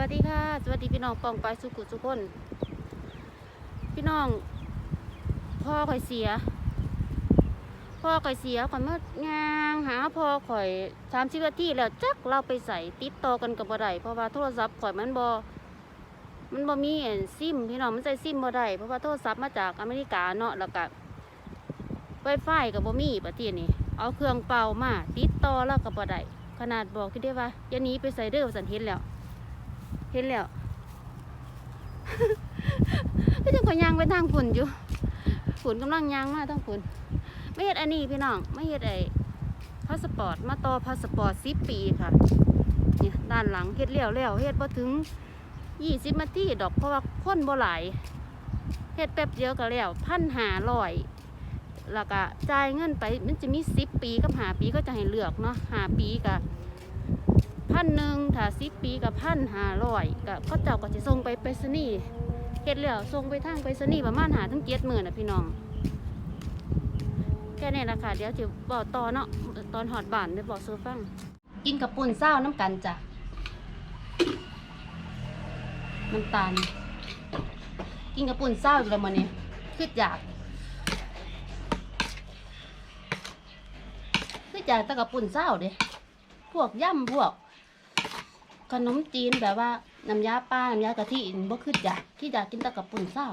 วัสดีค่ะ สวัสดีพี่น้องปองไปายสุขุสุขคน พี่น้อง พ่อข่อยเสีย พ่อข่อยเสียข่อยมางางหาพ่อข่อยสามสิบนาทีแล้วจักเราไปใส่ติดต่อกันกับบ่ได้เพราะว่าโทรศัพท์ข่อยมันบ่มันบ่มีซิมพี่น้องมันใส่ซิมบ่ได้เพราะว่าโทรศัพท์มาจากอเมริกาเนาะแล้วก็ไวไฟกับบ่มีประเทศนี้เอาเครื่องเป่ามาติดต่อแล้วก็บ่ได้ขนาดบอกที่ได้ว่าอย่าหนี้ไปใส่เด้อสันเห็นแล้ว เห็นแล้วก็จังก็ยางไปทางฝุ่นอยู่ ฝุ่นกำลังยางมาทางฝุ่นไม่เฮ็ดอันนี้พี่น้องไม่เฮ็ดไอ้พาสปอร์ตมาต่อพาสปอร์ตสิปีค่ะเนี่ยด้านหลังเฮ็ดแล้วแล้วเฮ็ดพอถึงยี่สิบนาทีดอกเพราะว่าคนบ่หลายเฮ็ดแป๊บเดียวก็แล้วพันหาร้อยแล้วก็จ่ายเงินไปมันจะมีสิบปีกับหาปีก็จะให้เลือกเนาะหาปีกับ พันหนึ่งถ้าสิบปีกับพันห้าร้อยก็ก็เจ้าก็จะส่งไปไปรษณีย์เฮ็ดแล้วส่งไปทางไปรษณีย์ประมาณหาถึงเจ็ดหมื่นนะพี่น้องแค่นี้แหละค่ะเดี๋ยวจะบอกต่อเนาะตอนหอดบานเดี๋ยวบอกซูฟังกินกับปุ่นเศร้าน้ำกันจ้ะน้ำตาล กินกับปุ่นเศร้าอีกแล้วมันนี่คืออยากคืออยากแตะกับปุ่นเศร้าเด้พวกย่ำพวก ขนมจีนแบบว่าน้ำยาปลาน้ำยากะทิอินบ่คืออยากที่อยากกินแตะกับปุ่นเศร้า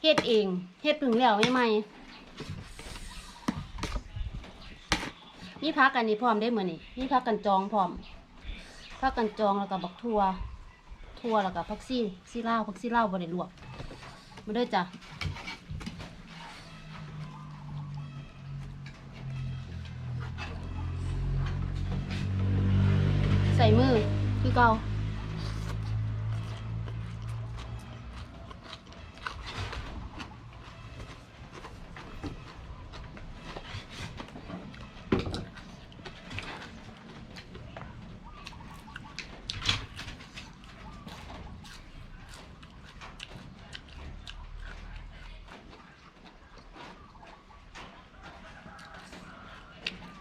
เฮ็ดเองเฮ็ดพึ่งแล้วไม่ไหมนี่พักกันนี่พร้อมได้เหมือนนี่นี่พักกันจองพร้อมพักกันจองแล้วก็บักทั่วทั่วแล้วก็พักซี่ซี่เล่าพักซี่เล่าบ่ได้ลวกมาด้อจ้ะ เก่า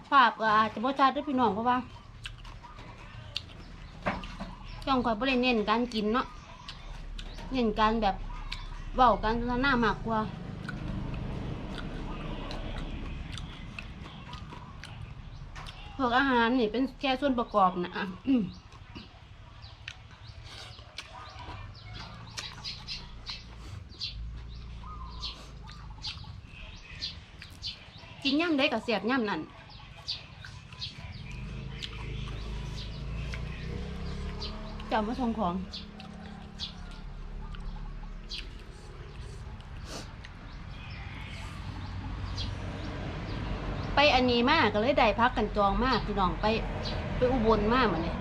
ภาพก็อาจจะบ่ชัดเด้วยพี่น้องเพราะว่า ช่องคอยบริเน้นการกินเนาะเน้นการแบบเว้ากันสนทนามากกว่าพวกอาหารนี่เป็นแค่ส่วนประกอบนะกินย่ำได้กับเสียบย่ำนั่น จะเอามาส่งของ ไปอันนี้มากก็เลยได้พักกันจองมากพี่น้องไปไปอุบลมากเหมือนเนี่ย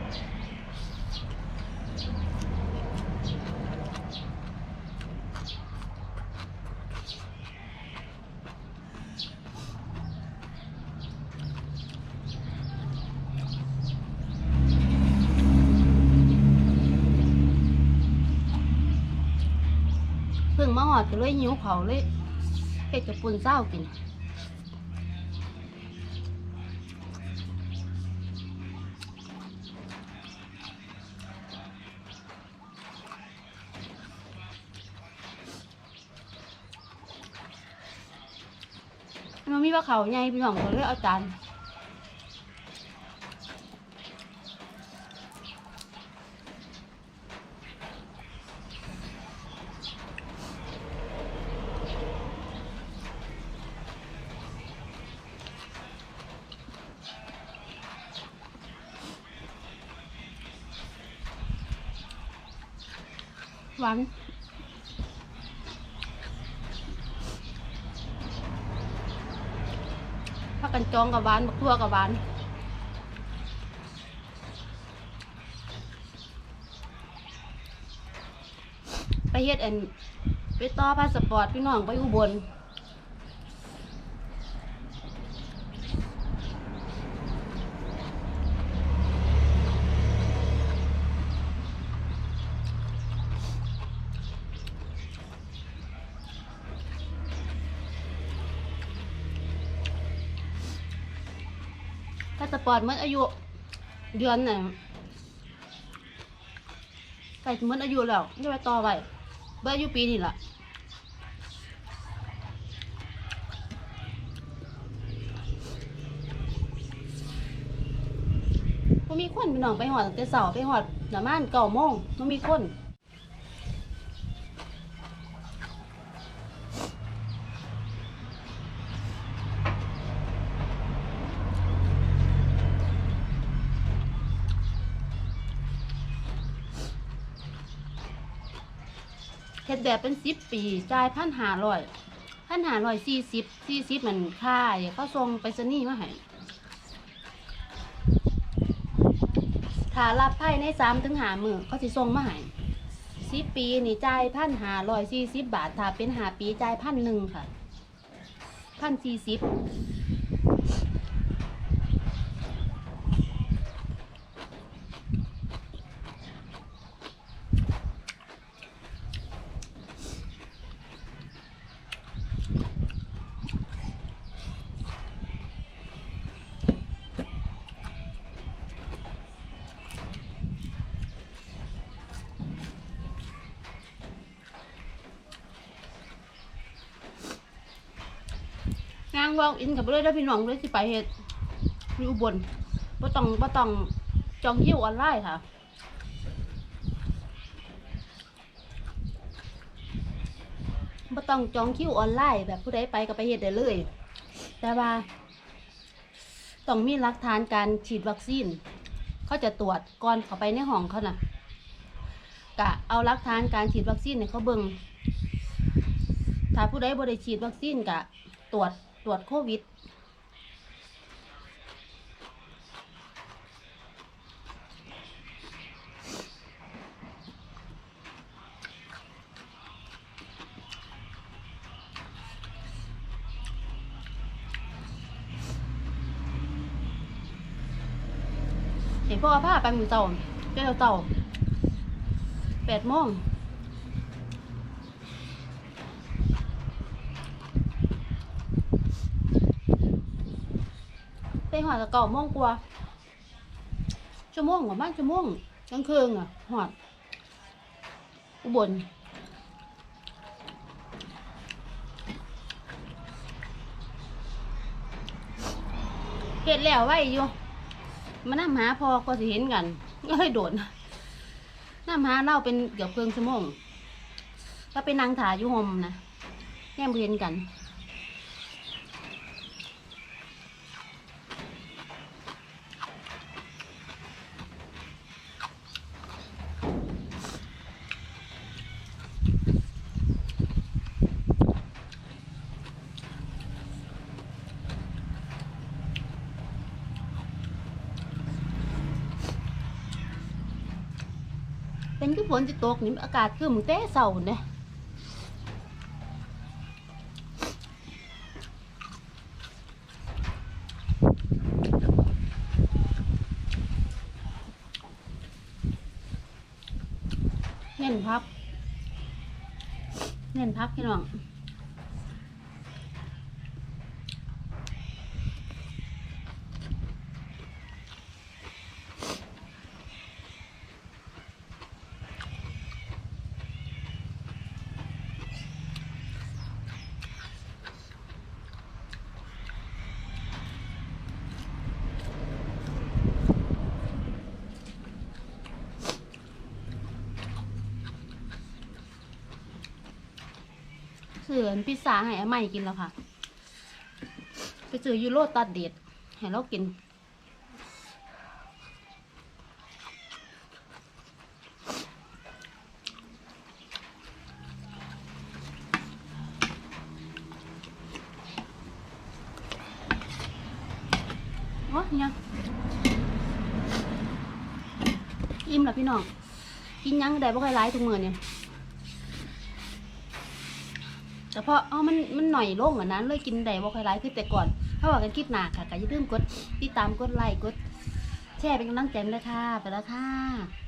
เพิ่งมาหอ ดก็เลยหิวเขาเลยเฮ็ดกับปุ่นเศร้ากินมันมีว่าเขาใหญ่พี่น้องก็เลยเอาจาน หวัง พักกันจองกับหวานบักทั่วกับหวานไปเฮ็ดอันไปต่อพาสปอร์ตพี่น้องไปอุบล พาสปอร์ตมันอายุเดือนน่ะไก่เมือนอายุแล้วจะไปต่อไว้เบอร์อายุปีนี่ล่ะบ่มีคนพี่น้องไปหอดแต่เสาไปหอดประมาณเก้าโมงบ่มีคน เฮ็ดแบบเป็นสิบปีจ่ายพันหาร้อยพันหาร้อยสี่สิบสี่สิบมันค่าเดี๋ยเขาส่งไปสนีย์มาให้ถ้ารับไพ่ในสามถึงหามือเขาสิส่งมาให้สิบปีนี่จ่ายพันหาร้อยสี่สิบบาท ถ้าเป็นหาปีจ่ายพันหนึ่งค่ะพันสี่สิบานวอกอินกับเลยได้พี่น้องเลยสิไปเฮ็ดอยู่อุบลบ่ต้องบ่ต้องจองคิวออนไลน์ค่ะบ่ต้องจองคิวออนไลน์แบบผู้ใดไปก็ไปเฮ็ดได้เลย แต่ว่า ต้องมีหลักฐานการฉีดวัคซีน เขาจะตรวจก่อนเข้าไปในห้องเขาน่ะกะเอาหลักฐานการฉีดวัคซีนเนี่ยเขาเบิ่งถ้าผู้ใดบ่ได้ฉีดวัคซีนกะตรวจ ตรวจโควิด เห็นพ่อผ้าไปมือเต่าเจ้าเต่าแปดโมง ไปหอดกับเก่าโมงกว่าชั่วโมงกว่าบ้านชั่วโมงกลางคืนอะหอด อุบลเห็ดแล้วไว้อยู่มานั่งหาพอก็สิเห็นกันก็เลยโดดนั่งหาเล่าเป็นเกือบเกินชั่วโมงก็ไปนั่งถ่ายอยู่หมนะแง่มเห็นกัน เป็นคือฝนจะตกนี่อากาศคือมึงเต้เศร้าเนี่ยเน้นพับ เน้นพับพี่น้อง เสือพิซซ่าให้อาใหม่กินแล้วค่ะ ไปซื้อยูโรตัดเด็ดให้เรากินโอ้ยยังอิ่มแล้วพี่น้อง กินยังได้บ่ค่อยหลายทุกมื้อเนี่ย แต่พอเอ๋อมันมันหน่อยลงอะนั้นเลยกินได้บ่ค่อยหลายคือแต่ก่อน ถ้าว่ากันคลิปหน้าค่ะก็อย่าลืมกดติดตามกดไลค์กดแชร์เป็นกำลังใจด้วยค่ะ ไปแล้วค่ะ